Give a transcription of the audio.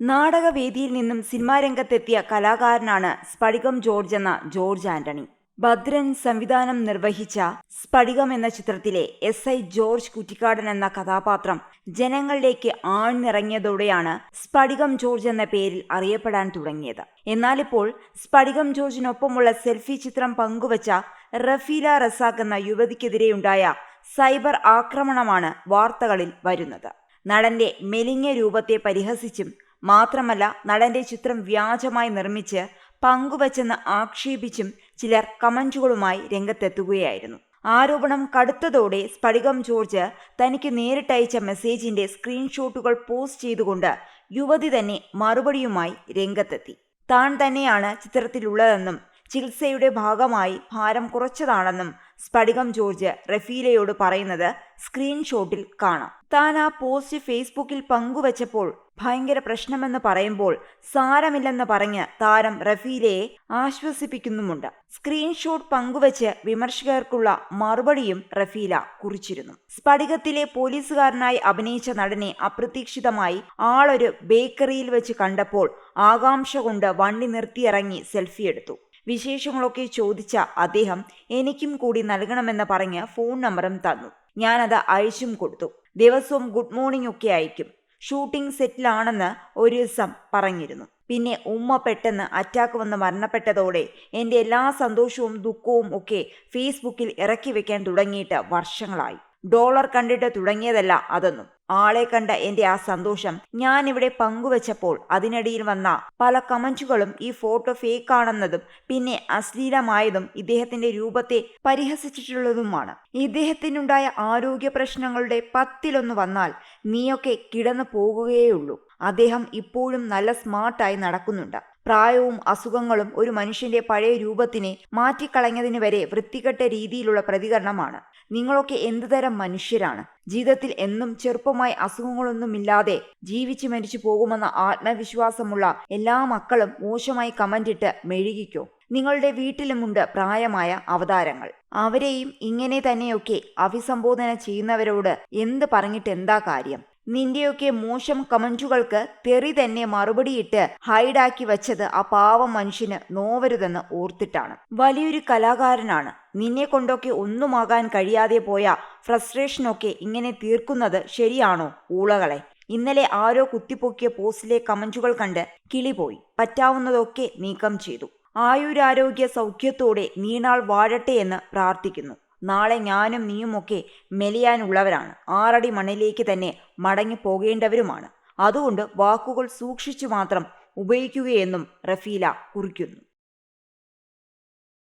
നാടകവേദിയിൽ നിന്നും സിനിമാ രംഗത്തെത്തിയ കലാകാരനാണ് സ്പടികം ജോർജ് എന്ന ജോർജ് ആന്റണി. ഭദ്രൻ സംവിധാനം നിർവഹിച്ച സ്പടികം എന്ന ചിത്രത്തിലെ എസ് ഐ ജോർജ് കുറ്റിക്കാടൻ എന്ന കഥാപാത്രം ജനങ്ങളിലേക്ക് ആഴ്ന്നിറങ്ങിയതോടെയാണ് സ്പടികം ജോർജ് എന്ന പേരിൽ അറിയപ്പെടാൻ തുടങ്ങിയത്. എന്നാലിപ്പോൾ സ്ഫടികം ജോർജിനൊപ്പമുള്ള സെൽഫി ചിത്രം പങ്കുവച്ച റഫീല റസാഖ് എന്ന യുവതിക്കെതിരെയുണ്ടായ സൈബർ ആക്രമണമാണ് വാർത്തകളിൽ വരുന്നത്. നടന്റെ മെലിഞ്ഞ രൂപത്തെ പരിഹസിച്ചും മാത്രമല്ല നടന്റെ ചിത്രം വ്യാജമായി നിർമ്മിച്ച് പങ്കുവച്ചെന്ന് ആക്ഷേപിച്ചും ചിലർ കമന്റുകളുമായി രംഗത്തെത്തുകയായിരുന്നു. ആരോപണം കടുത്തതോടെ സ്ഫടികം ജോർജ് തനിക്ക് നേരിട്ടയച്ച മെസ്സേജിന്റെ സ്ക്രീൻഷോട്ടുകൾ പോസ്റ്റ് ചെയ്തുകൊണ്ട് യുവതി തന്നെ മറുപടിയുമായി രംഗത്തെത്തി. താൻ തന്നെയാണ് ചിത്രത്തിലുള്ളതെന്നും ചികിത്സയുടെ ഭാഗമായി ഭാരം കുറച്ചതാണെന്നും സ്ഫടികം ജോർജ് റഫീലയോട് പറയുന്നത് സ്ക്രീൻഷോട്ടിൽ കാണാം. താൻ ആ പോസ്റ്റ് ഫേസ്ബുക്കിൽ പങ്കുവച്ചപ്പോൾ ഭയങ്കര പ്രശ്നമെന്ന് പറയുമ്പോൾ സാരമില്ലെന്ന് പറഞ്ഞ് താരം റഫീലയെ ആശ്വസിപ്പിക്കുന്നുമുണ്ട്. സ്ക്രീൻഷോട്ട് പങ്കുവച്ച് വിമർശകർക്കുള്ള മറുപടിയും റഫീല കുറിച്ചിരുന്നു. സ്ഫടികത്തിലെ പോലീസുകാരനായി അഭിനയിച്ച നടനെ അപ്രതീക്ഷിതമായി ആളൊരു ബേക്കറിയിൽ വെച്ച് കണ്ടപ്പോൾ ആകാംക്ഷ കൊണ്ട് വണ്ടി നിർത്തിയിറങ്ങി സെൽഫി എടുത്തു. വിശേഷങ്ങളൊക്കെ ചോദിച്ച അദ്ദേഹം എനിക്കും കൂടി നൽകണമെന്ന് പറഞ്ഞ് ഫോൺ നമ്പറും തന്നു. ഞാനത് അയച്ചും കൊടുത്തു. ദിവസവും ഗുഡ് മോർണിംഗ് ഒക്കെ അയക്കും ഷൂട്ടിംഗ് സെറ്റിലാണെന്ന് ഒരു ദിവസം പറഞ്ഞിരുന്നു. പിന്നെ ഉമ്മ പെട്ടെന്ന് അറ്റാക്ക് വന്ന് മരണപ്പെട്ടതോടെ എന്റെ എല്ലാ സന്തോഷവും ദുഃഖവും ഒക്കെ ഫേസ്ബുക്കിൽ ഇറക്കി വെക്കാൻ തുടങ്ങിയിട്ട് വർഷങ്ങളായി. ഡോളർ കണ്ടിട്ട് തുടങ്ങിയതല്ല അതൊന്നും. ആളെ കണ്ട എന്റെ ആ സന്തോഷം ഞാൻ ഇവിടെ പങ്കുവച്ചപ്പോൾ അതിനിടയിൽ വന്ന പല കമന്റുകളും ഈ ഫോട്ടോ ഫേക്ക് ആണെന്നതും പിന്നെ അശ്ലീലമായതും ഇദ്ദേഹത്തിന്റെ രൂപത്തെ പരിഹസിച്ചിട്ടുള്ളതുമാണ്. ഇദ്ദേഹത്തിനുണ്ടായ ആരോഗ്യ പ്രശ്നങ്ങളുടെ പത്തിലൊന്ന് വന്നാൽ നീയൊക്കെ കിടന്നു പോകുകയുള്ളൂ അദ്ദേഹം ഇപ്പോഴും നല്ല സ്മാർട്ടായി നടക്കുന്നുണ്ട്. പ്രായവും അസുഖങ്ങളും ഒരു മനുഷ്യന്റെ പഴയ രൂപത്തിനെ മാറ്റിക്കളഞ്ഞതിന് വരെ വൃത്തികെട്ട രീതിയിലുള്ള പ്രതികരണമാണ്. നിങ്ങളൊക്കെ എന്തുതരം മനുഷ്യരാണ്? ജീവിതത്തിൽ എന്നും ചെറുപ്പമായി അസുഖങ്ങളൊന്നുമില്ലാതെ ജീവിച്ചു മരിച്ചു പോകുമെന്ന ആത്മവിശ്വാസമുള്ള എല്ലാ മക്കളും മോശമായി കമന്റിട്ട് മെഴുകിക്കോ. നിങ്ങളുടെ വീട്ടിലുമുണ്ട് പ്രായമായ അവതാരങ്ങൾ. അവരെയും ഇങ്ങനെ തന്നെയൊക്കെ അഭിസംബോധന ചെയ്യുന്നവരോട് എന്ത് പറഞ്ഞിട്ട് എന്താ കാര്യം? നിന്റെയൊക്കെ മോശം കമന്റുകൾക്ക് തെറി തന്നെ മറുപടിയിട്ട് ഹൈഡാക്കി വച്ചത് ആ പാവം മനുഷ്യന് നോവരുതെന്ന് ഓർത്തിട്ടാണ്. വലിയൊരു കലാകാരനാണ്. നിന്നെ കൊണ്ടൊക്കെ ഒന്നുമാകാൻ കഴിയാതെ പോയ ഫ്രസ്ട്രേഷനൊക്കെ ഇങ്ങനെ തീർക്കുന്നത് ശരിയാണോ ഊളകളെ? ഇന്നലെ ആരോ കുത്തിപ്പൊക്കിയ പോസ്റ്റിലെ കമന്റുകൾ കണ്ട് കിളിപോയി. പറ്റാവുന്നതൊക്കെ നീക്കം ചെയ്തു. ആയുരാരോഗ്യ സൗഖ്യത്തോടെ നീണാൾ വാഴട്ടെ എന്ന് പ്രാർത്ഥിക്കുന്നു. നാളെ ഞാനും നീയുമൊക്കെ മെലിയാനുള്ളവരാണ്. ആറടി മണ്ണിലേക്ക് തന്നെ മടങ്ങി പോകേണ്ടവരുമാണ് അതുകൊണ്ട് വാക്കുകൾ സൂക്ഷിച്ചു മാത്രം ഉപയോഗിക്കുകയെന്നും റഫീല കുറിക്കുന്നു.